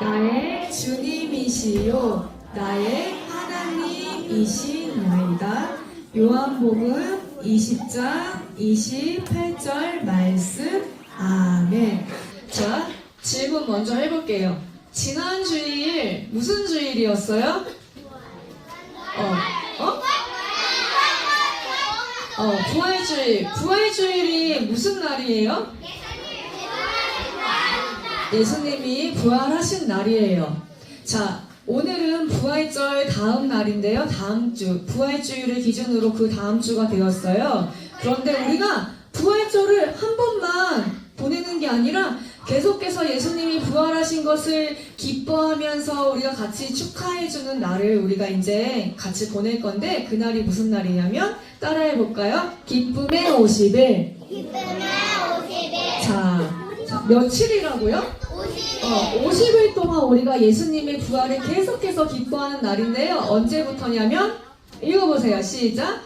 나의 주님이시요 나의 하나님이시나이다. 요한복음 20장 28절 말씀 아멘. 자, 질문 먼저 해볼게요. 지난 주일 무슨 주일이었어요? 어, 어? 어, 부활주일. 부활주일이 무슨 날이에요? 예수님이 부활하신 날이에요. 자, 오늘은 부활절 다음 날인데요. 다음 주. 부활주일을 기준으로 그 다음 주가 되었어요. 그런데 우리가 부활절을 한 번만 보내는 게 아니라 계속해서 예수님이 부활하신 것을 기뻐하면서 우리가 같이 축하해주는 날을 우리가 이제 같이 보낼 건데 그날이 무슨 날이냐면 따라해 볼까요? 기쁨의 50일. 기쁨의 50일 자, 자, 며칠이라고요? 50일 어, 50일 동안 우리가 예수님의 부활을 계속해서 기뻐하는 날인데요. 언제부터냐면 읽어보세요. 시작.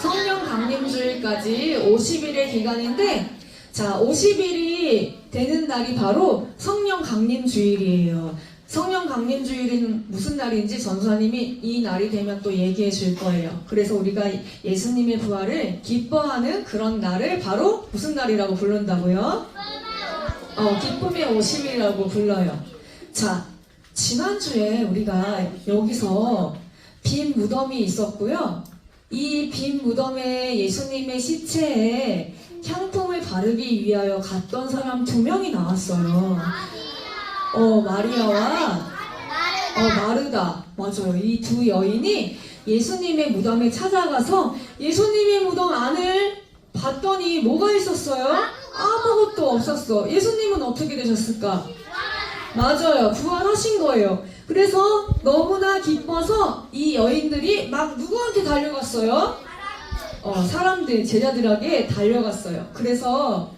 성령 강림주일까지 50일의 기간인데 자 50일이 되는 날이 바로 성령 강림주일이에요. 성령 강림 주일은 무슨 날인지 전사님이 이 날이 되면 또 얘기해 줄 거예요. 그래서 우리가 예수님의 부활을 기뻐하는 그런 날을 바로 무슨 날이라고 부른다고요? 어, 기쁨의 50일이라고 불러요. 자, 지난주에 우리가 여기서 빈 무덤이 있었고요. 이 빈 무덤에 예수님의 시체에 향품을 바르기 위하여 갔던 사람 두 명이 나왔어요. 어, 마리아와 어, 마르다. 맞아요. 이 두 여인이 예수님의 무덤에 찾아가서 예수님의 무덤 안을 봤더니 뭐가 있었어요? 아무것도 없었어. 예수님은 어떻게 되셨을까? 맞아요. 부활하신 거예요. 그래서 너무나 기뻐서 이 여인들이 막 누구한테 달려갔어요? 어, 사람들, 제자들에게 달려갔어요. 그래서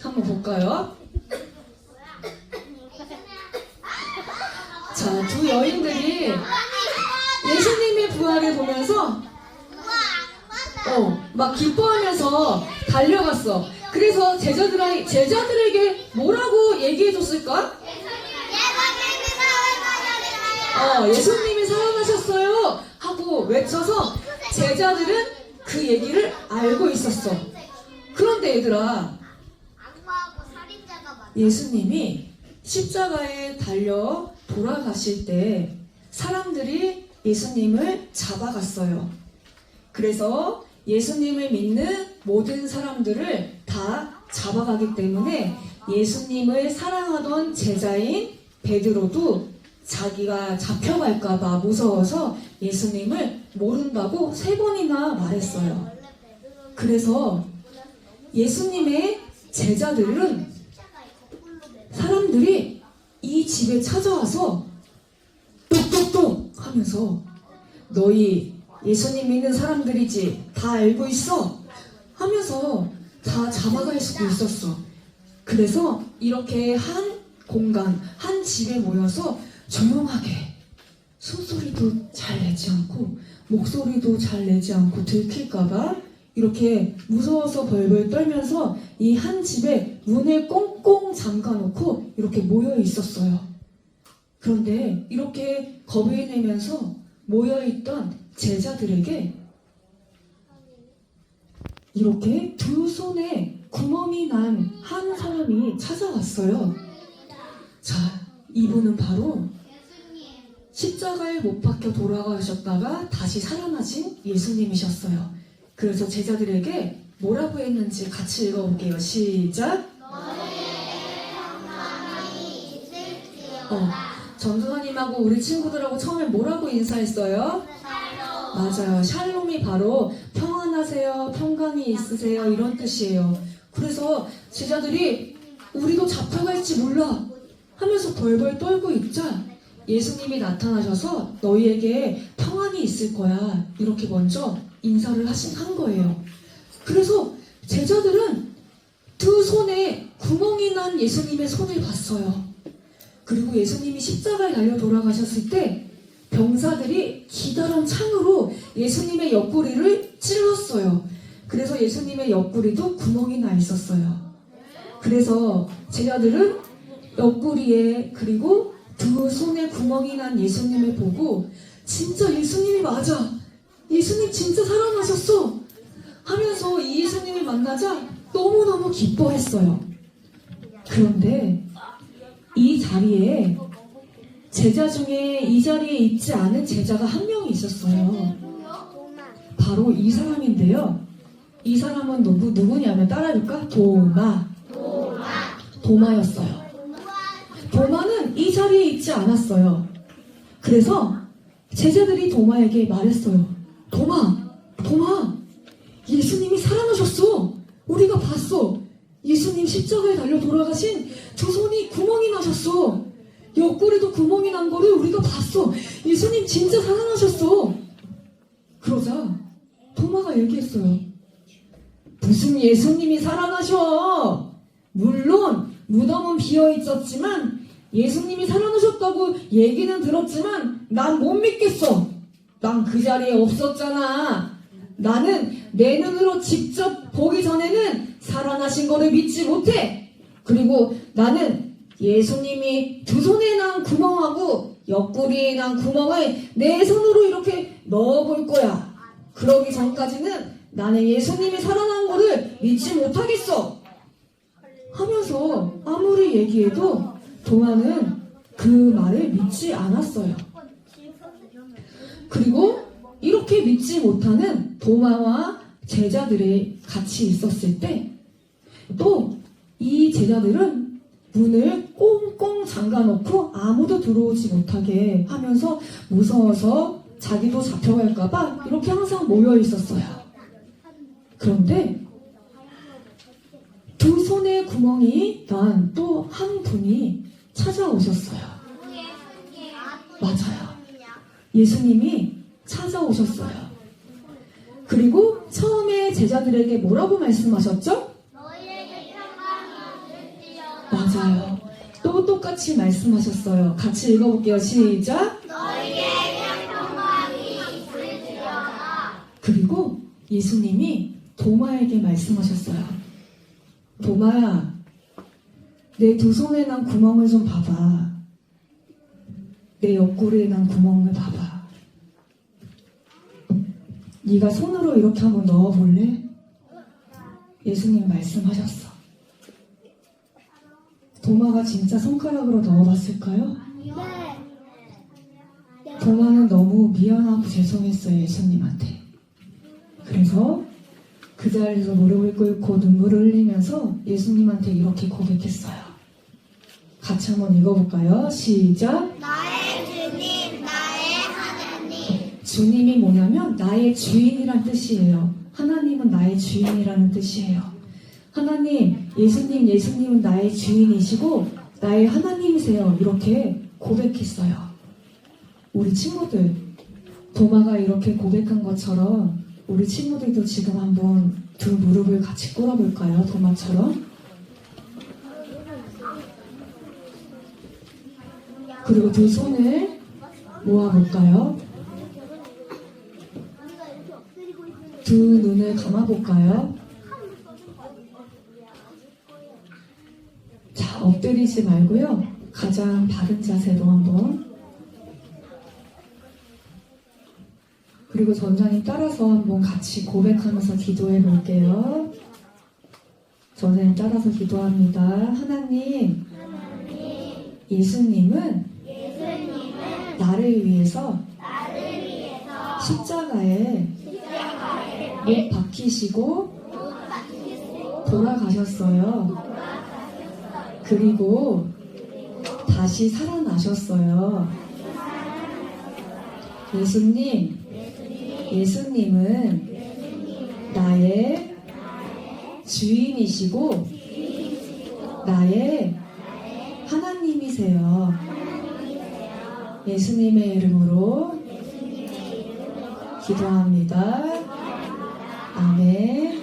한번 볼까요? 자, 두 여인들이 예수님의 부활을 보면서 어, 막 기뻐하면서 달려갔어. 그래서 제자들, 제자들에게 뭐라고 얘기해줬을까? 어, 예수님이 살아나셨어요! 하고 외쳐서 제자들은 그 얘기를 알고 있었어. 그런데 얘들아, 예수님이 십자가에 달려 돌아가실 때 사람들이 예수님을 잡아갔어요. 그래서 예수님을 믿는 모든 사람들을 다 잡아가기 때문에 예수님을 사랑하던 제자인 베드로도 자기가 잡혀갈까봐 무서워서 예수님을 모른다고 세 번이나 말했어요. 그래서 예수님의 제자들은 사람들이 이 집에 찾아와서 똑똑똑 하면서 너희 예수님 믿는 사람들이지 다 알고 있어 하면서 다 잡아갈 수도 있었어. 그래서 이렇게 한 공간, 한 집에 모여서 조용하게 숨소리도 잘 내지 않고 목소리도 잘 내지 않고 들킬까봐 이렇게 무서워서 벌벌 떨면서 이 한 집에 문을 꽁꽁 잠가놓고 이렇게 모여 있었어요. 그런데 이렇게 겁을 내면서 모여있던 제자들에게 이렇게 두 손에 구멍이 난 한 사람이 찾아왔어요. 자, 이분은 바로 십자가에 못 박혀 돌아가셨다가 다시 살아나신 예수님이셨어요. 그래서 제자들에게 뭐라고 했는지 같이 읽어볼게요. 시작. 어, 전도사님하고 우리 친구들하고 처음에 뭐라고 인사했어요? 맞아요. 샬롬이 바로 평안하세요, 평강이 있으세요 이런 뜻이에요. 그래서 제자들이 우리도 잡혀갈지 몰라 하면서 벌벌 떨고 있자 예수님이 나타나셔서 너희에게 평안이 있을 거야 이렇게 먼저 인사를 하신 한 거예요. 그래서 제자들은 두 손에 구멍이 난 예수님의 손을 봤어요. 그리고 예수님이 십자가에 달려 돌아가셨을 때 병사들이 기다란 창으로 예수님의 옆구리를 찔렀어요. 그래서 예수님의 옆구리도 구멍이 나 있었어요. 그래서 제자들은 옆구리에 그리고 두 손에 구멍이 난 예수님을 보고 진짜 예수님이 맞아. 예수님 진짜 살아나셨어. 하면서 이 예수님을 만나자 너무너무 기뻐했어요. 그런데 이 자리에 제자 중에 이 자리에 있지 않은 제자가 한 명이 있었어요. 바로 이 사람인데요. 이 사람은 누구, 누구냐면 따라해볼까? 도마. 도마였어요. 도마는 이 자리에 있지 않았어요. 그래서 제자들이 도마에게 말했어요. 도마, 도마, 예수님이 살아나셨어. 우리가 봤어. 예수님 십자가에 달려 돌아가신 두 손이 나셨어. 옆구리도 구멍이 난 거를 우리가 봤어. 예수님 진짜 살아나셨어. 그러자 도마가 얘기했어요. 무슨 예수님이 살아나셔? 물론 무덤은 비어 있었지만 예수님이 살아나셨다고 얘기는 들었지만 난 못 믿겠어. 난 그 자리에 없었잖아. 나는 내 눈으로 직접 보기 전에는 살아나신 거를 믿지 못해. 그리고 나는 예수님이 두 손에 난 구멍하고 옆구리에 난 구멍을 내 손으로 이렇게 넣어볼 거야. 그러기 전까지는 나는 예수님이 살아난 거를 믿지 못하겠어. 하면서 아무리 얘기해도 동아는 그 말을 믿지 않았어요. 그리고 이렇게 믿지 못하는 도마와 제자들이 같이 있었을 때 또 이 제자들은 문을 꽁꽁 잠가놓고 아무도 들어오지 못하게 하면서 무서워서 자기도 잡혀갈까봐 이렇게 항상 모여 있었어요. 그런데 두 손에 구멍이 난 또 한 분이 찾아오셨어요. 맞아요. 예수님이 찾아오셨어요. 그리고 처음에 제자들에게 뭐라고 말씀하셨죠? 맞아요. 또 똑같이 말씀하셨어요. 같이 읽어볼게요. 시작. 그리고 예수님이 도마에게 말씀하셨어요. 도마야, 내 두 손에 난 구멍을 좀 봐봐. 내 옆구리에 난 구멍을 봐봐. 네가 손으로 이렇게 한번 넣어볼래? 예수님 말씀하셨어. 도마가 진짜 손가락으로 넣어봤을까요? 도마는 너무 미안하고 죄송했어요, 예수님한테. 그래서 그 자리에서 무릎을 꿇고 눈물을 흘리면서 예수님한테 이렇게 고백했어요. 같이 한번 읽어볼까요? 시작. 나의 주님, 나의 하나님. 주님이 뭐냐면 나의 주인이란 뜻이에요. 하나님은 나의 주인이라는 뜻이에요. 하나님, 예수님, 예수님은 나의 주인이시고 나의 하나님이세요. 이렇게 고백했어요. 우리 친구들, 도마가 이렇게 고백한 것처럼 우리 친구들도 지금 한번 두 무릎을 같이 꿇어볼까요? 도마처럼. 그리고 두 손을 모아볼까요? 두 눈을 감아볼까요? 자, 엎드리지 말고요. 가장 바른 자세로 한번. 그리고 전장님 따라서 한번 같이 고백하면서 기도해 볼게요. 전장님 따라서 기도합니다. 하나님, 예수님은 나를 위해서 십자가에 못 박히시고 돌아가셨어요. 그리고 다시 살아나셨어요. 예수님, 예수님은 나의 주인이시고 나의 하나님이세요. 예수님의 이름으로 기도합니다. 아멘.